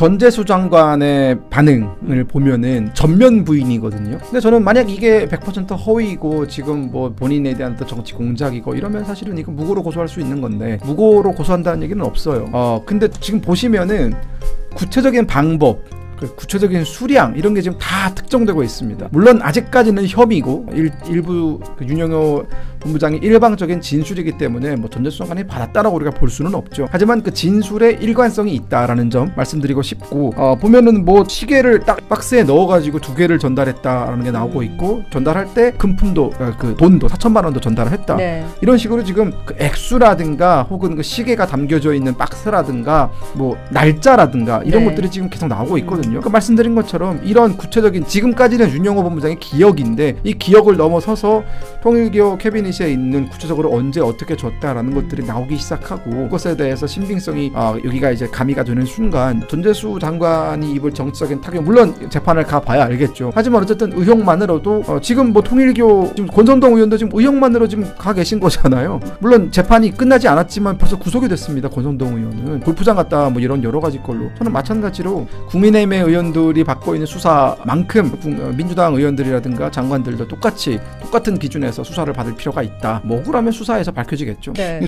전재수 장관의 반응을 보면은 전면 부인이거든요. 근데 저는 만약 이게 100% 허위이고 지금 뭐 본인에 대한 또 정치 공작이고 이러면 사실은 이거 무고로 고소할 수 있는 건데 무고로 고소한다는 얘기는 없어요. 어 근데 지금 보시면은 구체적인 방법 그 구체적인 수량 이런 게 지금 다 특정되고 있습니다. 물론 아직까지는 협의고 일, 일부 그 윤영호 본부장이 일방적인 진술이기 때문에 뭐 전재수 장관이 받았다라고 우리가 볼 수는 없죠. 하지만 그 진술에 일관성이 있다라는 점 말씀드리고 싶고 어, 보면은 뭐 시계를 딱 박스에 넣어가지고 두 개를 전달했다라는 게 나오고 있고 전달할 때 금품도 어, 그 돈도 4천만 원도 전달을 했다. 네. 이런 식으로 지금 그 액수라든가 혹은 그 시계가 담겨져 있는 박스라든가 뭐 날짜라든가 이런 네. 것들이 지금 계속 나오고 있거든요. 그 말씀드린 것처럼 이런 구체적인 지금까지는 윤영호 본부장의 기억인데 이 기억을 넘어서서 통일교 캐비닛에 있는 구체적으로 언제 어떻게 줬다라는 것들이 나오기 시작하고 그것에 대해서 신빙성이 아, 여기가 이제 가미가 되는 순간 전재수 장관이 입을 정치적인 타격 물론 재판을 가봐야 알겠죠. 하지만 어쨌든 의혹만으로도 어, 지금 뭐 통일교 지금 권성동 의원도 지금 의혹만으로 지금 가 계신 거잖아요. 물론 재판이 끝나지 않았지만 벌써 구속이 됐습니다. 권성동 의원은 골프장 갔다 뭐 이런 여러 가지 걸로 저는 마찬가지로 국민의힘의 의원들이 받고 있는 수사만큼 국- 어, 민주당 의원들이라든가 장관들도 똑같이 똑같은 기준에서 수사를 받을 필요가 있다. 뭐 억울하면 수사에서 밝혀지겠죠. 네.